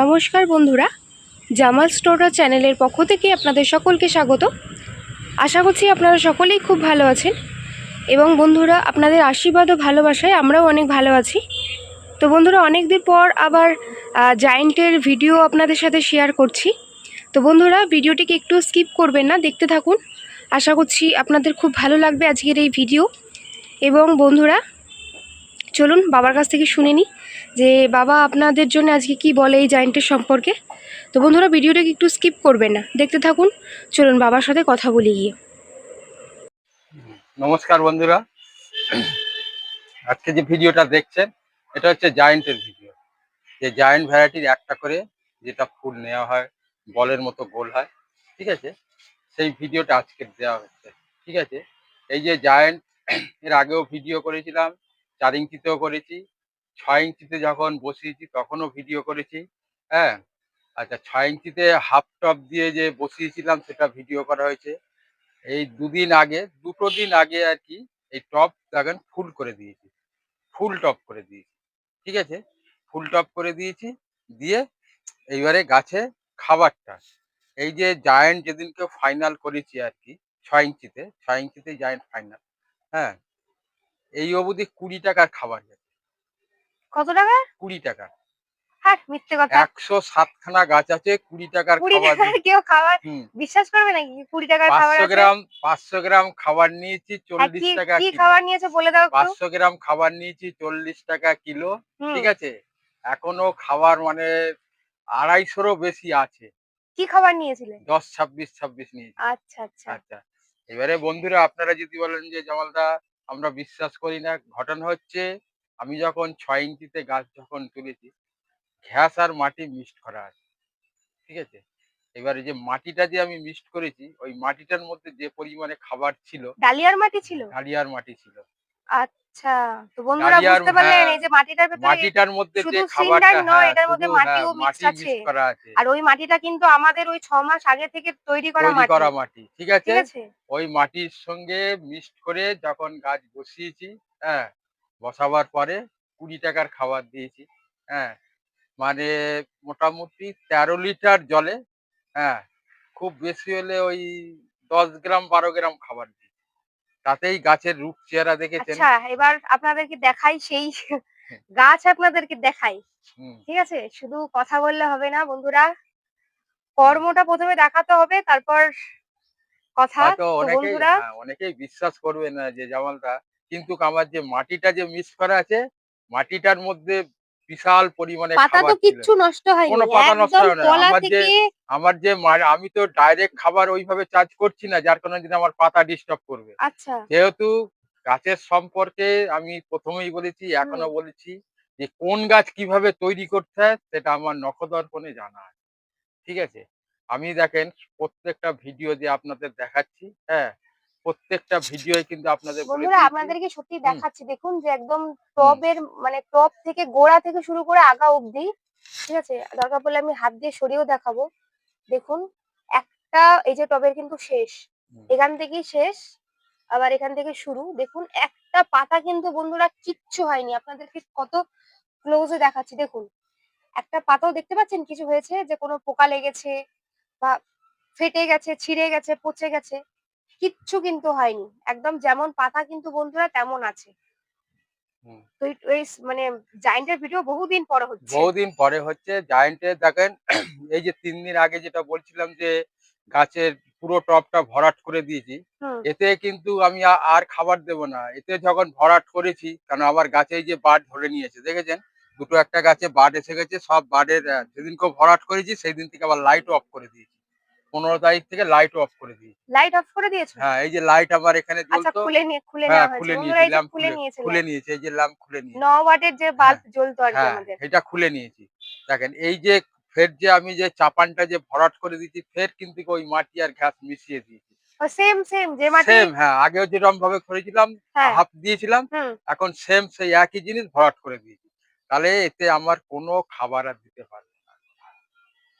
নমস্কার বন্ধুরা, জামাল স্টোরা চ্যানেলের পক্ষ থেকে আপনাদের সকলকে স্বাগত। আশা করছি আপনারা সকলেই খুব ভালো আছেন। এবং বন্ধুরা, আপনাদের আশীর্বাদ ও ভালোবাসায় আমরাও অনেক ভালো আছি। তো বন্ধুরা অনেক দিন পর আবার জায়েন্টের ভিডিও আপনাদের সাথে শেয়ার করছি। তো বন্ধুরা, ভিডিওটিকে একটু স্কিপ করবেন না, দেখতে থাকুন। আশা করছি আপনাদের খুব ভালো লাগবে আজকের এই ভিডিও। এবং বন্ধুরা চলুন বাবার কাছ থেকে শুনে নিই যে বাবা আপনাদের জন্য আজকে কি বলে এই জায়েন্টের সম্পর্কে। তো বন্ধুরা, ভিডিওটাকে একটু স্কিপ করবেন না, দেখতে থাকুন। চলুন বাবার সাথে কথা বলি গিয়ে। নমস্কার বন্ধুরা। আজকে যে ভিডিওটা দেখছেন, এটা হচ্ছে জায়েন্টের ভিডিও। যে জায়েন্ট ভ্যারাইটির একটা করে যেটা ফুল নেওয়া হয়, বলের মতো গোল হয়, ঠিক আছে? সেই ভিডিওটা আজকে দেওয়া হচ্ছে, ঠিক আছে? এই যে জায়েন্ট, এর আগেও ভিডিও করেছিলাম চার ইঞ্চিতেও করেছি, ছয় ইঞ্চিতে যখন বসিয়েছি তখনও ভিডিও করেছি হ্যাঁ? আচ্ছা ছয় ইঞ্চিতে হাফ টপ দিয়ে যে বসিয়েছিলাম সেটা ভিডিও করা হয়েছে। এই দুদিন আগে, দুটো দিন আগে আর কি এই টপ দেখেন ফুল করে দিয়েছি ফুল টপ করে দিয়েছি, ঠিক আছে? ফুল টপ করে দিয়েছি, দিয়ে এইবারে গাছে খাবারটা, এই যে জায়েন্ট যেদিনকে ফাইনাল করেছি আর কি, ছয় ইঞ্চিতে ছয় ইঞ্চিতে জায়েন্ট ফাইনাল হ্যাঁ? এই অবধি কুড়ি টাকার খাবার গেছে কত টাকা? কুড়ি টাকা হ্যাঁ মিথ্যে কথা। একশো সাতখানা গাছ আছে কুড়ি টাকার কুড়ি টাকার কেউ খাবার বিশ্বাস করবে নাকি? কুড়ি টাকার খাবার পাঁচশো গ্রাম পাঁচশো গ্রাম খাবার নিয়েছি হ্যাঁ, চল্লিশ টাকা কি খাবার নিয়েছে বলে দাও পাঁচশো গ্রাম খাবার নিয়েছি চল্লিশ টাকা কিলো। ঠিক আছে? এখনও খাবার মানে আড়াইশোরও বেশি আছে। কি খাবার নিয়েছিলে? দশ ছাব্বিশ ছাব্বিশ নিয়েছি। আচ্ছা আচ্ছা। আচ্ছা। এবারে বন্ধুরা আপনারা যদি বলেন যে জামালদা আমরা বিশ্বাস করি না। ঘটনা হচ্ছে আমি যখন ছয় ইঞ্চিতে গাছ যখন তুলেছি ঘ্যাস আর মাটি মিক্সড করা আছে। ঠিক আছে? এবারে যে মাটিটা যে আমি মিক্সড করেছি ওই মাটিটার মধ্যে যে পরিমাণে খাবার ছিল ডালিয়ার মাটি ছিল? ডালিয়ার মাটি ছিল। আচ্ছা তো বন্ধুরা ডালিয়ার- বুঝতে পারলেন হ্যাঁ, এই যে মাটিটার ভেতরে মাটিটার মধ্যে শুধু যে সিন্ডার খাবারটা নয়, হ্যাঁ, এটার মধ্যে শুধু, মাটিও হ্যাঁ, mixed মাটি আছে। করা আছে। আর ওই মাটিটা কিন্তু আমাদের ওই ছ মাস আগে থেকে তৈরি করা তৈরি মাটি। করা মাটি ঠিক আছে? ঠিক আছে? ওই মাটির সঙ্গে মিক্সড করে যখন গাছ বসিয়েছি হ্যাঁ বসাবার পরে কুড়ি টাকার খাবার দিয়েছি হ্যাঁ মানে মোটামুটি তেরো লিটার জলে হ্যাঁ খুব বেশি হলে ওই দশ গ্রাম বারো গ্রাম খাবার দিই তাতেই গাছের রূপ চেহারা দেখেছেন। আচ্ছা এবার আপনাদেরকে দেখাই সেই গাছ আপনাদেরকে দেখাই। ঠিক আছে? শুধু কথা বললে হবে না বন্ধুরা। কর্মটা প্রথমে দেখাতে হবে তারপর কথা। বন্ধুরা হ্যাঁ, অনেকেই বিশ্বাস করবে না যে জামালদা কিন্তু আমার যে মাটিটা যে মিক্স করা আছে মাটিটার মধ্যে বিশাল পরিমাণে পাতা তো কিচ্ছু নষ্ট হয়নি। কোনো পাতা নষ্ট হয় না। আমার যে- আমার যে আমি তো ডাইরেক্ট খাবার ওইভাবে চার্জ করছি না যার কারণে যদি আমার পাতা ডিস্টার্ব করবে। আচ্ছা। যেহেতু গাছের সম্পর্কে আমি প্রথমেই বলেছি এখনও বলেছি যে কোন গাছ কীভাবে তৈরি করতে হয় সেটা আমার নখদর্পণে জানা আছে। ঠিক আছে? আমি দেখেন প্রত্যেকটা ভিডিও যে আপনাদের দেখাচ্ছি হ্যাঁ প্রত্যেকটা ভিডিও কিন্তু আপনাদের বন্ধুরা আপনাদেরকে সত্যি দেখাচ্ছি দেখুন যে একদম টবের মানে টব থেকে গোড়া থেকে শুরু করে আগা অবধি ঠিক আছে? দরকার পড়লে আমি হাত দিয়ে সরিয়েও দেখাবো। দেখুন একটা এই যে টবের কিন্তু শেষ। এখান থেকেই শেষ আবার এখান থেকে শুরু। দেখুন একটা পাতা কিন্তু বন্ধুরা কিচ্ছু হয়নি। আপনাদেরকে কত ক্লোজে দেখাচ্ছি দেখুন। একটা পাতাও দেখতে পাচ্ছেন? কিছু হয়েছে যে কোনো পোকা লেগেছে বা ফেটে গেছে ছিঁড়ে গেছে পচে গেছে। কিচ্ছু কিন্তু হয়নি। একদম যেমন পাতা কিন্তু বন্ধুরা তেমন আছে। তো এই- মানে জায়েন্টের ভিডিও বহুদিন পরে হচ্ছে। বহুদিন পরে হচ্ছে। জায়েন্টে দেখেন এই যে তিন দিন আগে যেটা বলছিলাম যে গাছের পুরো টপটা ভরাট করে দিয়েছি। এতে কিন্তু আমি আর খাবার দেব না। এতে যখন ভরাট করেছি কারণ আমার গাছে যে বাড ধরে নিয়েছে দেখেছেন? দুটো একটা গাছে বাড এসে গেছে সব বাডের যেদিনকে ভরাট করেছি সেই দিন থেকে আবার লাইট অফ করে দিয়েছি। পনেরো তারিখ থেকে লাইট অফ করে দিয়েছি। লাইট অফ করে দিয়েছ? হ্যাঁ এই যে লাইট আমার এখানে আচ্ছা জ্বলতো। খুলে নিয়ে খুলে হ্যাঁ খুলে নিয়েছি এই যে ল্যাম্প খুলে নিয়েছে খুলে নিয়েছি এই যে ল্যাম্প খুলে নিয়েছি। ন ওয়াটের যে বাল্ব জ্বলতো আর কি হ্যাঁ আমাদের। এটা খুলে নিয়েছি। দেখেন এই যে ফের যে আমি যে চাপানটা যে ভরাট করে দিয়েছি ফের কিন্তু ওই মাটি আর ঘাস মিশিয়ে দিয়েছি। সেম সেম যে মাটি সেম হ্যাঁ আগেও যেরকম ভাবে করেছিলাম হ্যাঁ। হাফ দিয়েছিলাম এখন সেম সেই একই জিনিস ভরাট করে দিয়েছি। তাহলে এতে আমার কোনো খাবার আর দিতে পারবে না।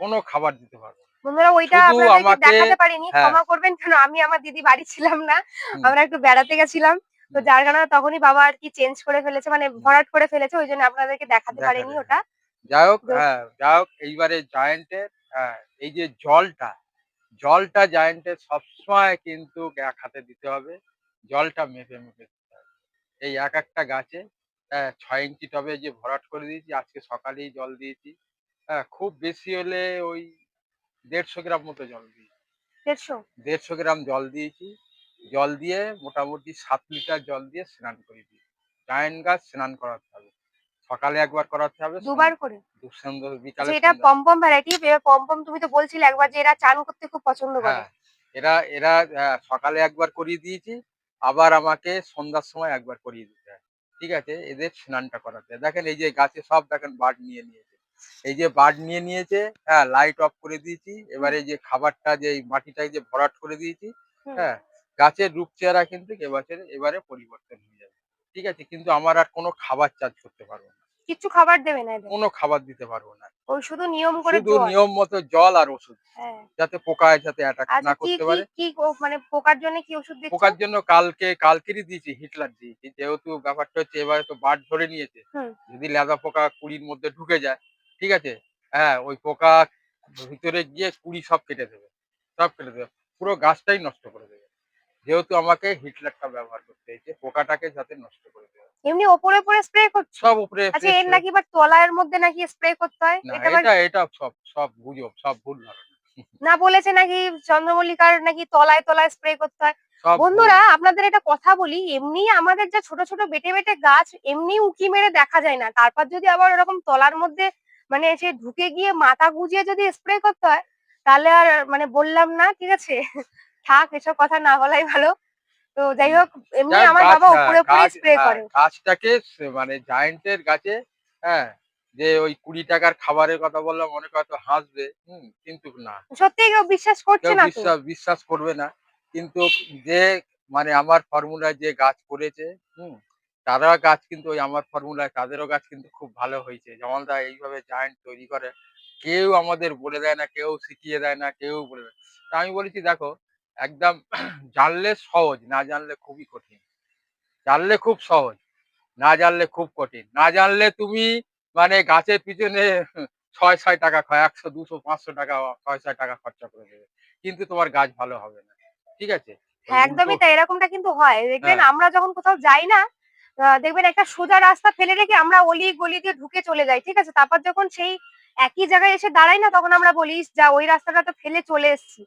কোনো খাবার দিতে পারবে বন্ধুরা ওইটা আপনাদেরকে দেখাতে পারিনি হ্যাঁ। ক্ষমা করবেন কেন আমি আমার দিদি বাড়ি ছিলাম না আমরা একটু বেড়াতে গেছিলাম তো। যার কারণে তখনই বাবা আর কি চেঞ্জ করে ফেলেছে মানে ভরাট করে ফেলেছে ওই জন্য আপনাদেরকে দেখাতে পারিনি। ওটা যাই হোক হ্যাঁ যাই হোক এইবারে জায়েন্টের হ্যাঁ এই যে জলটা জলটা জায়েন্টের সবসময় কিন্তু এক হাতে দিতে হবে জলটা মেপে মেপে দিতে হবে এই এক একটা গাছে ছয় ইঞ্চি টবে যে ভরাট করে দিয়েছি আজকে সকালেই জল দিয়েছি হ্যাঁ খুব বেশি হলে ওই দেড়শো গ্রাম মতো জল দিয়েছি দেড়শো? দেড়শো গ্রাম জল দিয়েছি। জল দিয়ে মোটামুটি সাত লিটার জল দিয়ে স্নান করে দিয়েছি জায়েন্ট গাছ স্নান করাতে হবে। সকালে একবার করাতে হবে দুবার করে? সন্ধ্যা- সন্ধ্যা বিকালে আচ্ছা এটা পম্পম ভ্যারাইটি পম্পম তুমি তো বলছিলে একবার যে এরা চান করতে খুব পছন্দ করে। হ্যাঁ এরা এরা সকালে একবার করিয়ে দিয়েছি আবার আমাকে সন্ধ্যার সময় একবার করিয়ে দিতে হয়। ঠিক আছে? এদের স্নানটা করাতে দেখেন এই যে গাছে সব দেখেন বাট নিয়ে নিয়েছে। এই যে বার্ড নিয়ে নিয়েছে হ্যাঁ লাইট অফ করে দিয়েছি। এবারে যে খাবারটা যে মাটিটা যে ভরাট করে দিয়েছি হ্যাঁ গাছের রূপ চেহারা কিন্তু এবছরে এবারে পরিবর্তন হয়ে যাবে। ঠিক আছে কিন্তু আমার আর কোনো খাবার চার্জ করতে পারব না। কিচ্ছু খাবার দেবে না কোনো খাবার দিতে পারব না। ওই শুধু নিয়ম করে শুধু নিয়ম মতো জল আর ওষুধ হ্যাঁ। যাতে পোকায় যাতে অ্যাটাক আচ্ছা না করতে পারে। কি মানে পোকার জন্য কি ওষুধ দিচ্ছ? পোকার জন্য কালকে কালকেরই দিয়েছি হিটলার দিয়েছি। যেহেতু ব্যাপারটা হচ্ছে এবারে তো বাদ ধরে নিয়েছে। যদি লেদা পোকা কুড়ির মধ্যে ঢুকে যায় ঠিক আছে? হ্যাঁ ওই পোকা ভিতরে গিয়ে কুড়ি সব কেটে দেবে সব কেটে দেবে। পুরো গাছটাই নষ্ট করে দেবে। যেহেতু আমাকে হিটলারটা ব্যবহার করতে হয়েছে পোকাটাকে যাতে নষ্ট করে দেবে এমনি ওপরে ওপরে স্প্রে করছ? সব উপরে আচ্ছা এর নাকি আবার তলার মধ্যে নাকি স্প্রে করতে হয়? না এটা এটা এটা সব সব গুজব সব ভুল ধারণা। না বলেছে নাকি চন্দ্রমল্লিকার নাকি তলায় তলায় স্প্রে করতে হয়? বন্ধুরা আপনাদের একটা কথা বলি এমনি আমাদের যা ছোট ছোট বেটে বেটে গাছ এমনি উকি মেরে দেখা যায় না। তারপর যদি আবার ওরকম তলার মধ্যে মানে সে ঢুকে গিয়ে মাথা গুজিয়ে যদি স্প্রে করতে হয় তাহলে আর মানে বললাম না ঠিক আছে? থাক এসব কথা না বলাই ভালো। তো যাই হোক এমনি আমার বাবা হ্যাঁ, উপরে উপরে স্প্রে হ্যাঁ, করে। গাছটাকে মানে জায়েন্টের গাছে হ্যাঁ যে ওই কুড়ি টাকার খাবারের কথা বললাম অনেক হয়তো হাসবে হুম কিন্তু না। সত্যি কেউ বিশ্বাস করছে না বিশ্বাস বিশ্বাস করবে না। কিন্তু যে মানে আমার ফর্মুলায় যে গাছ করেছে হুম তারা গাছ কিন্তু ওই আমার ফর্মুলায় তাদেরও গাছ কিন্তু খুব ভালো হয়েছে। যেমন তা এইভাবে জায়েন্ট তৈরি করে কেউ আমাদের বলে দেয় না কেউ শিখিয়ে দেয় না কেউ বলে দেয় তা আমি বলেছি দেখো একদম জানলে সহজ না জানলে খুবই কঠিন। জানলে খুব সহজ না জানলে খুব কঠিন। না জানলে তুমি মানে গাছের পিছনে ছয় ছয় টাকা খয় একশো দুশো পাঁচশো টাকা ছয় ছয় টাকা খরচা করে দেবে। কিন্তু তোমার গাছ ভালো হবে না। ঠিক আছে? হ্যাঁ একদমই তাই এরকমটা কিন্তু হয়। দেখবেন হ্যাঁ। আমরা যখন কোথাও যাই না দেখবেন একটা সোজা রাস্তা ফেলে রেখে আমরা অলি গলি দিয়ে ঢুকে চলে যাই, ঠিক আছে? তারপর যখন সেই একই জায়গায় এসে দাঁড়াই না, তখন আমরা বলি যা, ওই রাস্তাটা তো ফেলে চলে এসেছি।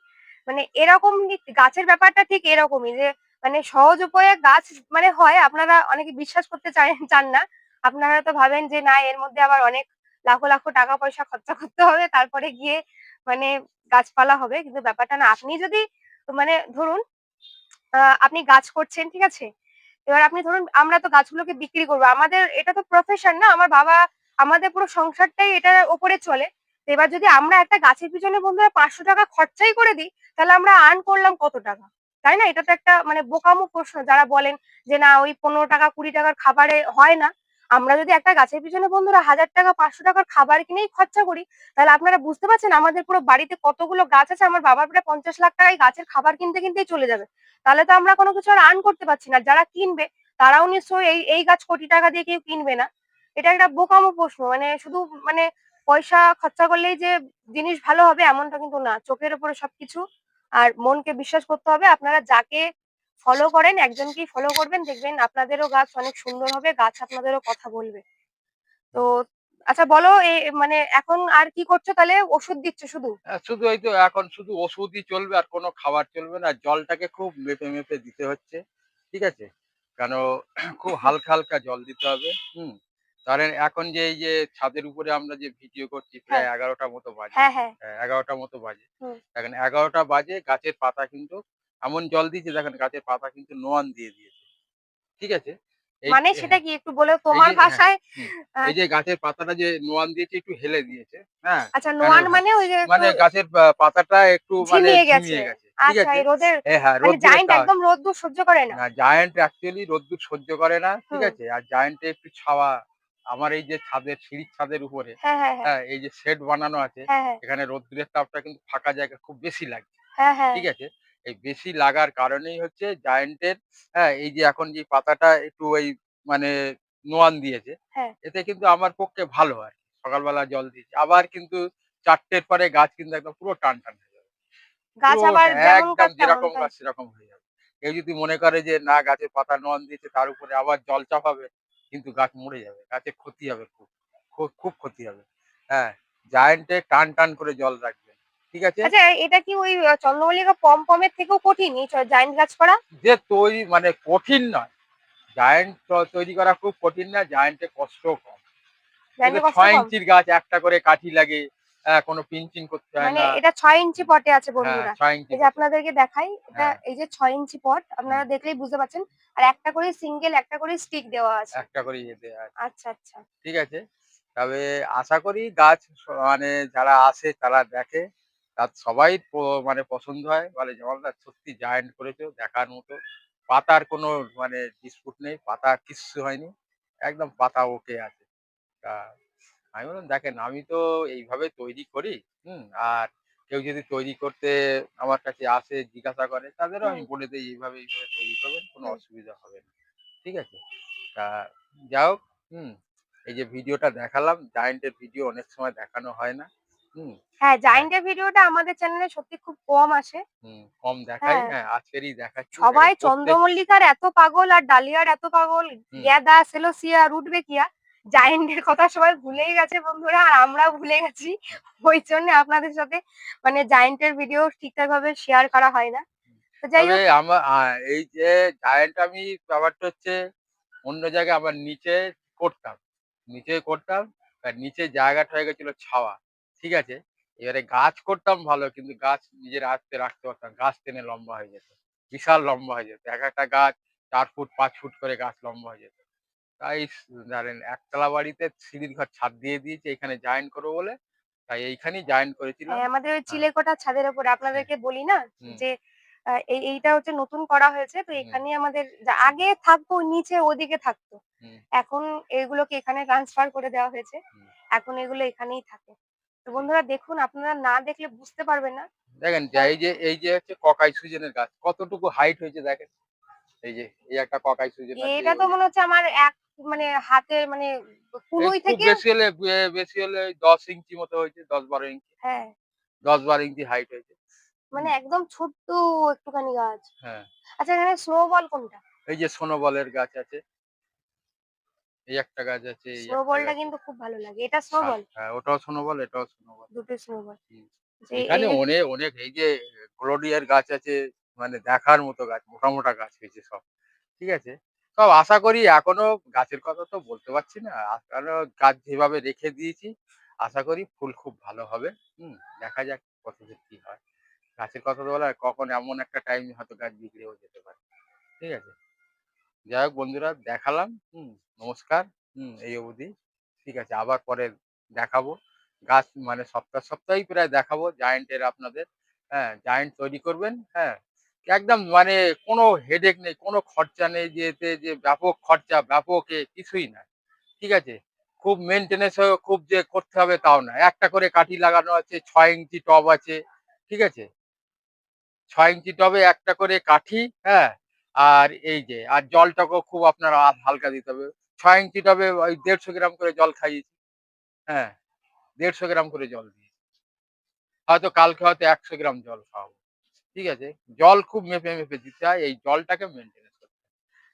মানে এরকম গাছের ব্যাপারটা ঠিক এরকমই যে মানে সহজ উপায়ে গাছ মানে হয়, আপনারা অনেকে বিশ্বাস করতে চান না। আপনারা তো ভাবেন যে, না, এর মধ্যে আবার অনেক লাখো লাখো টাকা পয়সা খরচা করতে হবে, তারপরে গিয়ে মানে গাছপালা হবে। কিন্তু ব্যাপারটা না, আপনি যদি মানে ধরুন আপনি গাছ করছেন, ঠিক আছে? এবার আপনি ধরুন, আমরা তো গাছগুলোকে বিক্রি করব। আমাদের, এটা তো প্রফেশন না, আমার বাবা, আমাদের পুরো সংসারটাই এটার ওপরে চলে। এবার যদি আমরা একটা গাছের পিছনে বন্ধুরা পাঁচশো টাকা খরচাই করে দিই, তাহলে আমরা আর্ন করলাম কত টাকা? তাই না? এটা তো একটা মানে বোকামো প্রশ্ন। যারা বলেন যে, না, ওই পনেরো টাকা, কুড়ি টাকার খাবারে হয় না। আমরা যদি একটা গাছের পিছনে বন্ধুরা হাজার টাকা, পাঁচশো টাকার খাবার কিনেই খরচা করি, তাহলে আপনারা বুঝতে পারছেন আমাদের পুরো বাড়িতে কতগুলো গাছ আছে, আমার বাবার প্রায় পঞ্চাশ লাখ টাকায় গাছের খাবার কিনতে কিনতেই চলে যাবে। তাহলে তো আমরা কোনো কিছু আর আর্ন করতে পারছি না। যারা কিনবে, তারাও নিশ্চয়ই এই এই গাছ কোটি টাকা দিয়ে কেউ কিনবে না। এটা একটা বোকামো প্রশ্ন মানে শুধু মানে পয়সা খরচা করলেই যে জিনিস ভালো হবে এমনটা কিন্তু না। চোখের উপরে সবকিছু, আর মনকে বিশ্বাস করতে হবে আপনারা যাকে ফলো করেন একজনকেই ফলো করবেন দেখবেন আপনাদেরও গাছ অনেক সুন্দর হবে গাছ আপনাদেরও কথা বলবে। তো আচ্ছা বলো এই মানে এখন আর কি করছ তাহলে? ওষুধ দিচ্ছ শুধু? শুধু এই তো এখন শুধু ওষুধই চলবে আর কোনো খাবার চলবে না জলটাকে খুব মেপে মেপে দিতে হচ্ছে ঠিক আছে? কেন খুব হালকা হালকা জল দিতে হবে হুম? কারণ এখন যে এই যে ছাদের উপরে আমরা যে ভিডিও করছি প্রায় হ্যাঁ। এগারোটা মতো বাজে হ্যাঁ হ্যাঁ। এগারোটা মতো বাজে। দেখেন এগারোটা বাজে গাছের পাতা কিন্তু এমন জল দিয়েছে দেখেন গাছের পাতা কিন্তু নোয়ান দিয়ে দিয়েছে। ঠিক আছে? মানে সেটা কি একটু বলে তোমার হ্যাঁ, ভাষায়? এই যে গাছের পাতাটা যে নোয়ান দিয়েছে একটু হেলে দিয়েছে হ্যাঁ। আচ্ছা নোয়ান মানে ওই যে মানে গাছের পাতাটা একটু মানে গেছে। আচ্ছা এই রোদের হ্যাঁ মানে জায়েন্ট তাপ। একদম রোদ্দুর সহ্য করে না। না জায়ান্ট অ্যাকচুয়ালি রোদ্দুর সহ্য করে না ঠিক আছে? আর জায়ান্টে একটু ছাওয়া আমার এই যে ছাদের সিঁড়ির ছাদের উপরে হ্যাঁ হ্যাঁ হ্যাঁ। হ্যাঁ এই যে শেড বানানো আছে হ্যাঁ হ্যাঁ। এখানে রোদ্দুরের তাপটা কিন্তু ফাঁকা জায়গা খুব বেশি লাগে হ্যাঁ হ্যাঁ। ঠিক আছে? এই বেশি লাগার কারণেই হচ্ছে জায়েন্টের হ্যাঁ এই যে এখন যে পাতাটা একটু ওই মানে নোয়ান দিয়েছে হ্যাঁ। এতে কিন্তু আমার পক্ষে ভালো আর কি। সকালবেলা জল দিয়েছি। আবার কিন্তু চারটের পরে গাছ কিন্তু একদম পুরো টান টান হয়ে যাবে। গাছ পুরো আবার যেমন একদম যেরকম গাছ সেরকম হয়ে যাবে। কেউ যদি মনে করে যে না গাছের পাতা নোয়ান দিয়েছে তার উপরে আবার জল চাপাবে কিন্তু গাছ মরে যাবে। গাছের ক্ষতি হবে খুব খুব খুব ক্ষতি হবে। হ্যাঁ জায়েন্টে টান টান করে জল রাখবে। ঠিক আছে? আচ্ছা এটা কি ওই চন্দ্রমল্লিকা পম পমের থেকেও কঠিন এই জায়েন্ট গাছ করা? যে তৈরি মানে কঠিন নয়। জায়েন্ট তৈরি করা খুব কঠিন না জায়েন্টে কষ্ট কম। ছয় ইঞ্চির গাছ একটা করে কাঠি লাগে হ্যাঁ, কোনো পিঞ্চিং করতে হয় মানে না। এটা ছয় ইঞ্চি পটে আছে হ্যাঁ বন্ধুরা ইঞ্চি এই যে আপনাদেরকে দেখাই এটা হ্যাঁ। এই যে ছয় ইঞ্চি পট আপনারা দেখলেই বুঝতে পারছেন। আর একটা করে সিঙ্গেল একটা করে স্টিক দেওয়া আছে। একটা করে যেতে হয় আচ্ছা আচ্ছা। ঠিক আছে? তবে আশা করি গাছ মানে যারা আসে তারা দেখে। তার সবাই মানে পছন্দ হয়। বলে জমালদা সত্যি জায়েন্ট করেছ দেখার মতো। পাতার কোনো মানে ডিসপুট নেই পাতা কিচ্ছু হয়নি। একদম পাতা ওকে আছে। তা আমি বললাম দেখেন আমি তো এইভাবে তৈরি করি হুম আর কেউ যদি তৈরি করতে আমার কাছে আসে জিজ্ঞাসা করে তাদেরও আমি বলে দিই এইভাবে এইভাবে তৈরি করবেন কোনো অসুবিধা হবে না। ঠিক আছে? তা যাই হোক হুম এই যে ভিডিওটা দেখালাম জায়েন্টের ভিডিও অনেক সময় দেখানো হয় না। হ্যাঁ জায়েন্টের ভিডিওটা আমাদের চ্যানেলে সত্যি খুব কম আসে। কম দেখাই হ্যাঁ। হ্যাঁ আজকেরই দেখাচ্ছি। সবাই চন্দ্রমল্লিকার এত পাগল আর ডালিয়ার এত পাগল। গ্যাদা সেলোসিয়া রুটবেকিয়া জায়েন্টের কথা সবাই ভুলেই গেছে বন্ধুরা আর আমরাও ভুলে গেছি। ওই জন্য আপনাদের সাথে মানে জায়েন্টের ভিডিও ঠিকঠাক ভাবে শেয়ার করা হয় না। তো যাই হোক। আমার এই যে জায়েন্ট আমি ব্যাপারটা হচ্ছে অন্য জায়গায় আমার নিচে করতাম। নিচে করতাম আর নিচে জায়গাটা হয়ে গেছিল ছাওয়া। ঠিক আছে? এবারে গাছ করতাম ভালো কিন্তু গাছ নিজের আয়ত্তে রাখতে পারতাম গাছ টেনে লম্বা হয়ে যেত। বিশাল লম্বা হয়ে যেত। এক একটা গাছ চার ফুট পাঁচ ফুট করে গাছ লম্বা হয়ে যেত। তাই ধরেন একতলা বাড়িতে সিঁড়ির ঘর ছাদ দিয়ে দিয়েছে এখানে জয়েন করব বলে। তাই এইখানেই জয়েন করেছিলাম। হ্যাঁ, আমাদের ওই চিলেকোঠা ছাদের উপরে আপনাদেরকে বলি না যে এই এইটা হচ্ছে নতুন করা হয়েছে তো এখানে আমাদের আগে থাকতো নিচে ওদিকে থাকতো। এখন এগুলোকে এখানে ট্রান্সফার করে দেওয়া হয়েছে। এখন এগুলো এখানেই থাকে। তো বন্ধুরা দেখুন আপনারা না দেখলে বুঝতে পারবেন না। দেখেন যে এই যে এই যে হচ্ছে ককাই সুজনের গাছ কতটুকু হাইট হয়েছে দেখেন। এই যে এই একটা ককাই সুজন এটা তো মনে হচ্ছে আমার এক মানে হাতের মানে কুনুই থেকে বেশি হলে বেশি হলে ওই দশ ইঞ্চি মতো হয়েছে দশ বারো ইঞ্চি। হ্যাঁ। দশ বারো ইঞ্চি হাইট হয়েছে। মানে একদম ছোট্ট একটুখানি গাছ। হ্যাঁ। আচ্ছা এখানে স্নোবল কোনটা? এই যে সোনোবলের গাছ আছে। এই একটা গাছ আছে এই একটা স্নোবলটা গাছ কিন্তু খুব ভালো লাগে। এটা স্নোবল। হ্যাঁ ওটাও সোনোবল এটাও সোনোবল। দুটো স্নোবল। হুম। যে এখানে অনেক অনেক এই যে গ্লোডিয়ার গাছ আছে মানে দেখার মতো গাছ মোটা মোটা গাছ হয়েছে সব। ঠিক আছে? সব আশা করি এখনও গাছের কথা তো বলতে পারছি না। আ- কারণ গাছ যেভাবে রেখে দিয়েছি আশা করি ফুল খুব ভালো হবে। হুম দেখা যাক কত কি হয়। গাছের কথা তো বলা কখন এমন একটা টাইম হয়তো গাছ বিক্রিও যেতে পারে। ঠিক আছে? যাই হোক বন্ধুরা, দেখালাম। হুম, নমস্কার। হুম, এই অবধি। ঠিক আছে, আবার পরে দেখাবো। গাছ মানে সপ্তাহ, সপ্তাহেই প্রায় দেখাবো। জায়েন্টের আপনাদের হ্যাঁ জায়েন্ট তৈরি করবেন হ্যাঁ। একদম মানে কোনো হেডেক নেই, কোনো খরচা নেই যে এতে যে ব্যাপক খরচা, ব্যাপক এ কিছুই না। ঠিক আছে? খুব মেনটেনেন্স খুব যে করতে হবে তাও না। একটা করে কাঠি লাগানো আছে, ছয় ইঞ্চি টব আছে। ঠিক আছে? ছয় ইঞ্চি টবে একটা করে কাঠি হ্যাঁ আর এই যে, আর জলটাকেও খুব আপনার হালকা দিতে হবে। ছয় ইঞ্চি টবে ওই দেড়শো গ্রাম করে জল খাইয়েছি। হ্যাঁ দেড়শো গ্রাম করে জল দিই হয়তো কালকে হয়তো একশো গ্রাম জল খাওয়াবো। ঠিক আছে? জল খুব মেপে মেপে দিতে হয়। এই জলটাকে মেনটেনেন্স করতে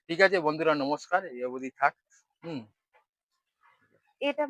ঠিক আছে বন্ধুরা, নমস্কার। এই অবধি থাক। হুম। এটা